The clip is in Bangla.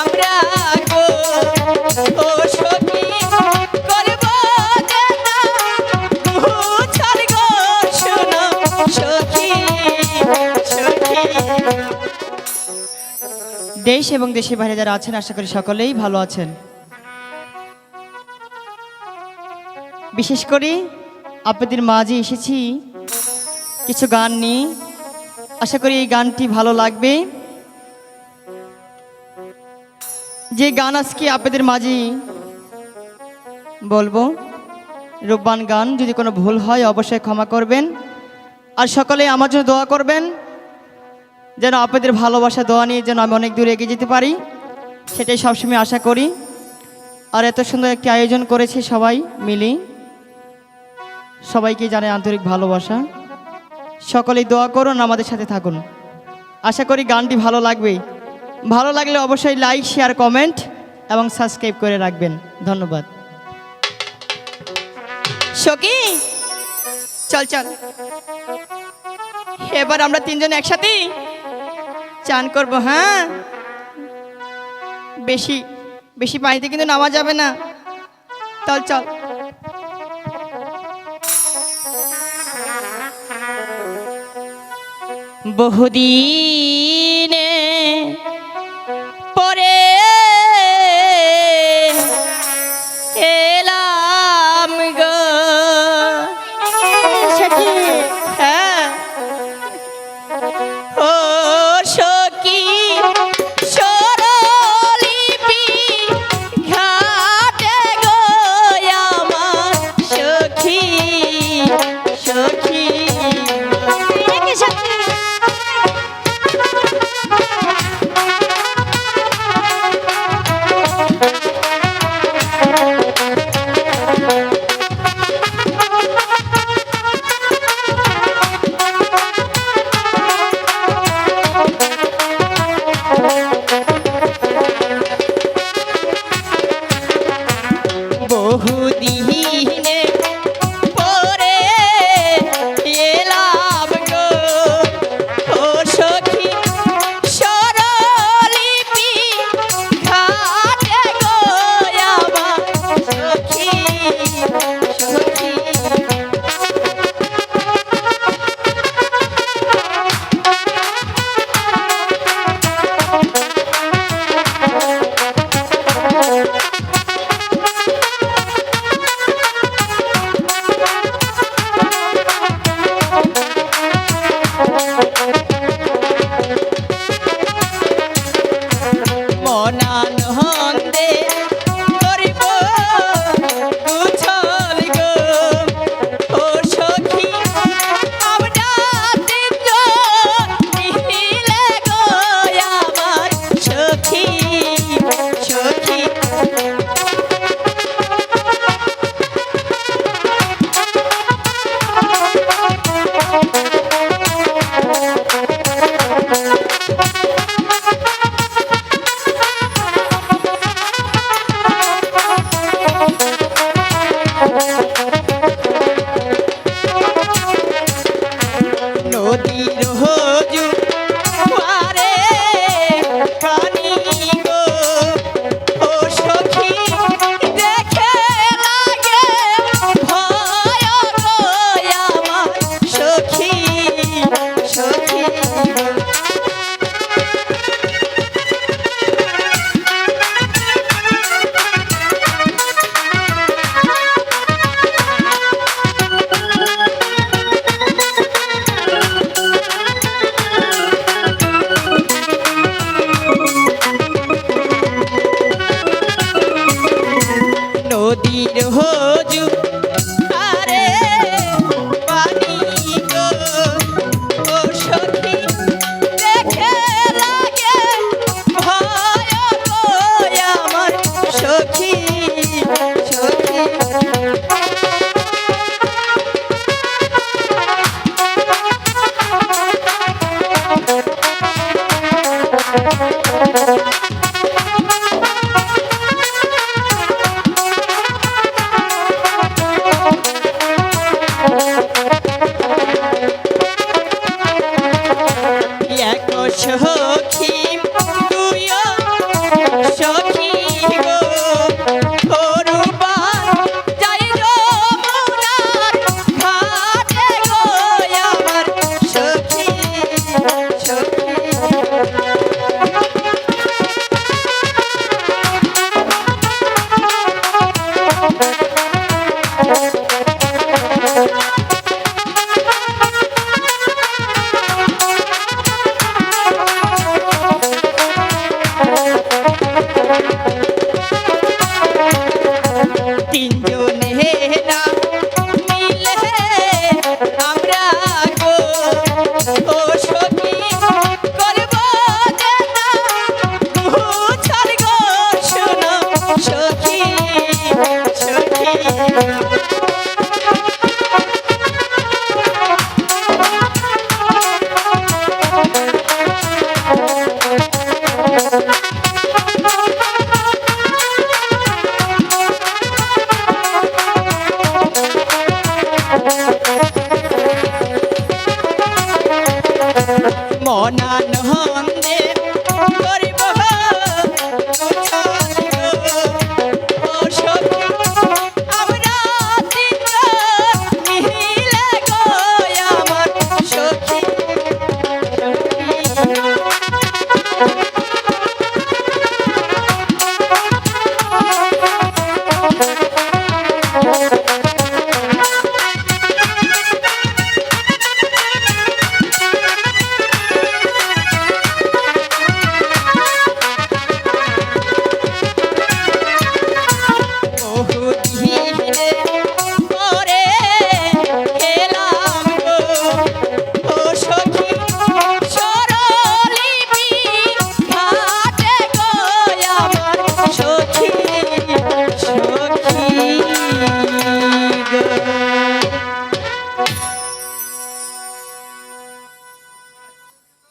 আমরা দেশ এবং দেশের বাইরে যারা আছেন, আশা করি সকলেই ভালো আছেন। বিশেষ করে আপনাদের মাঝে এসেছি কিছু গান নিয়ে। আশা করি এই গানটি ভালো লাগবে। যে গান আজকে আপনাদের মাঝে বলব, রূপবান গান, যদি কোনো ভুল হয় অবশ্যই ক্ষমা করবেন। আর সকলে আমার জন্য দোয়া করবেন, যেন আপনাদের ভালোবাসা, দোয়া নিয়ে যেন আমি অনেক দূর এগিয়ে যেতে পারি। সেটাই সবসময় আশা করি। আর এত সুন্দর একটি আয়োজন করেছে সবাই মিলে। সবাইকে জানে আন্তরিক ভালোবাসা। সকলেই দোয়া করুন, আমাদের সাথে থাকুন। আশা করি গানটি ভালো লাগবে। ভালো লাগলে অবশ্যই লাইক, শেয়ার, কমেন্ট এবং সাবস্ক্রাইব করে রাখবেন। ধন্যবাদ। সকি চল চল। এবার আমরা তিনজন একসাথে চান করব হ্যাঁ? বেশি বেশি পানিতে কিন্তু নামা যাবে না। চল চল। বহুদিনে get you hooked. Thank you.